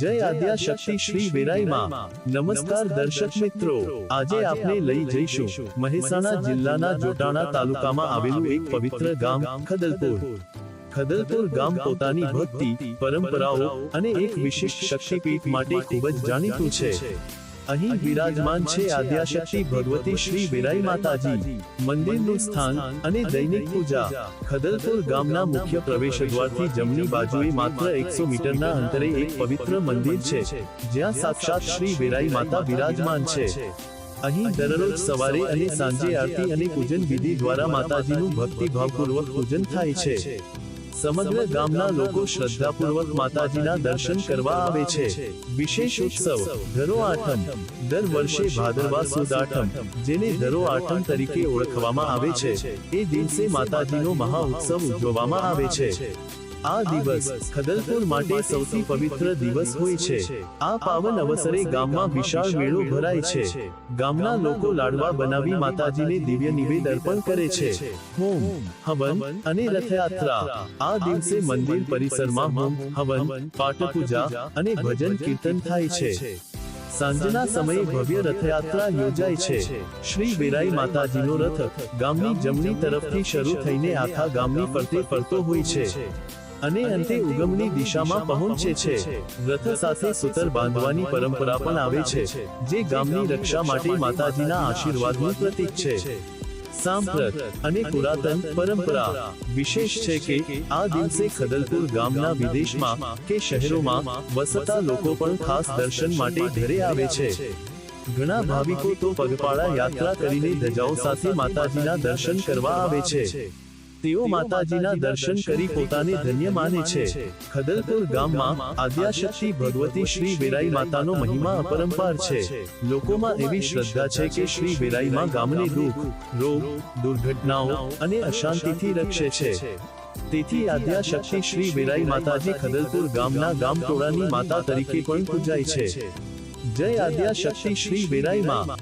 જય આદ્યા શક્તિ શ્રી વેરાઈમાં નમસ્કાર દર્શક મિત્રો. આજે આપણે લઈ જઈશું મહેસાણા જિલ્લાના જોટાણા તાલુકામાં આવેલું એક પવિત્ર ગામ ખદલપુર. ખદલપુર. ગામ પોતાની ભક્તિ પરંપરાઓ અને એક વિશિષ્ટ શક્તિપીઠ માટે ખૂબ જ જાણીતું છે. અહીં વિરાજમાન છે આદ્યાશક્તિ ભગવતી શ્રી વિરાઈ માતાજી મંદિરનું સ્થાન અને દૈનિક પૂજા. ખદલપુર ગામના મુખ્ય પ્રવેશ દ્વારથી જમણી બાજુએ માત્ર એકસો મીટરના અંતરે એક પવિત્ર મંદિર છે જ્યાં સાક્ષાત શ્રી વેરાઈ માતા વિરાજમાન છે. અહીં દરરોજ સવારે અને સાંજે આરતી અને પૂજન વિધિ દ્વારા માતાજીનું ભક્તિભાવપૂર્વક પૂજન થાય છે. સમગ્ર ગામના લોકો શ્રદ્ધાપૂર્વક માતાજીના દર્શન કરવા આવે છે. વિશેષ ઉત્સવ ધરો આઠમ દર વર્ષે ભાદરવા સુદ આઠમ જેને ધરો આઠમ તરીકે ઓળખવામાં આવે છે. એ દિવસે માતાજીનો મહા ઉત્સવ ઉજવવામાં આવે છે. આ દિવસ ખદલપુર માટે સૌથી પવિત્ર દિવસ હોય છે. આ પાવન અવસરે ગામમાં વિશાળ મેળો ભરાય છે. ગામના લોકો લાડવા બનાવી માતાજીને દિવ્ય નિવેદ અર્પણ કરે છે. હોમ, હવન અને રથયાત્રા. આ દિવસે મંદિર પરિસરમાં હોમ, હવન પાઠ પૂજા અને ભજન કીર્તન થાય છે. સાંજના સમયે ભવ્ય રથયાત્રા યોજાય છે. શ્રી વેરાઈ માતાજીનો રથ ગામની જમણી તરફથી શરૂ થઈને આખા ગામની ફરતે ફરતો હોય છે. અને અંતે ઉગમની દિશામાં પહોંચે છે. રથ સાથે સૂતર બાંધવાની પરંપરા પણ આવે છે, જે ગામની રક્ષા માટે માતાજીના આશીર્વાદનું પ્રતીક છે. સાંપ્રત અને પુરાતન પરંપરા. વિશેષ છે કે આ દિવસે ખદલપુર ગામના વિદેશમાં કે શહેરોમાં વસતા લોકો પણ ખાસ દર્શન માટે ઘરે આવે છે. ઘણા ભાવિકો તો પગપાળા યાત્રા કરીને ધજાઓ સાથે માતાજીના દર્શન કરવા આવે છે. તેઓ માતાજીના દર્શન કરી પોતાને ધન્ય માને છે. ખદલપુર ગામમાં આદ્યાશક્તિ ભગવતી શ્રી વેરાઈ માતાનો મહિમા અપરંપાર છે. લોકોમાં એવી શ્રદ્ધા છે કે શ્રી વેરાઈમાં ગામને દુઃખ રોગ દુર્ઘટનાઓ અને અશાંતિથી રક્ષે છે. તેથી આદ્યાશક્તિ શ્રી વેરાઈ માતાજી ખદલપુર ગામના ગામ ટોળાની માતા તરીકે પણ પૂજાય છે. જય આદ્યાશક્તિ શ્રી વેરાઈ માં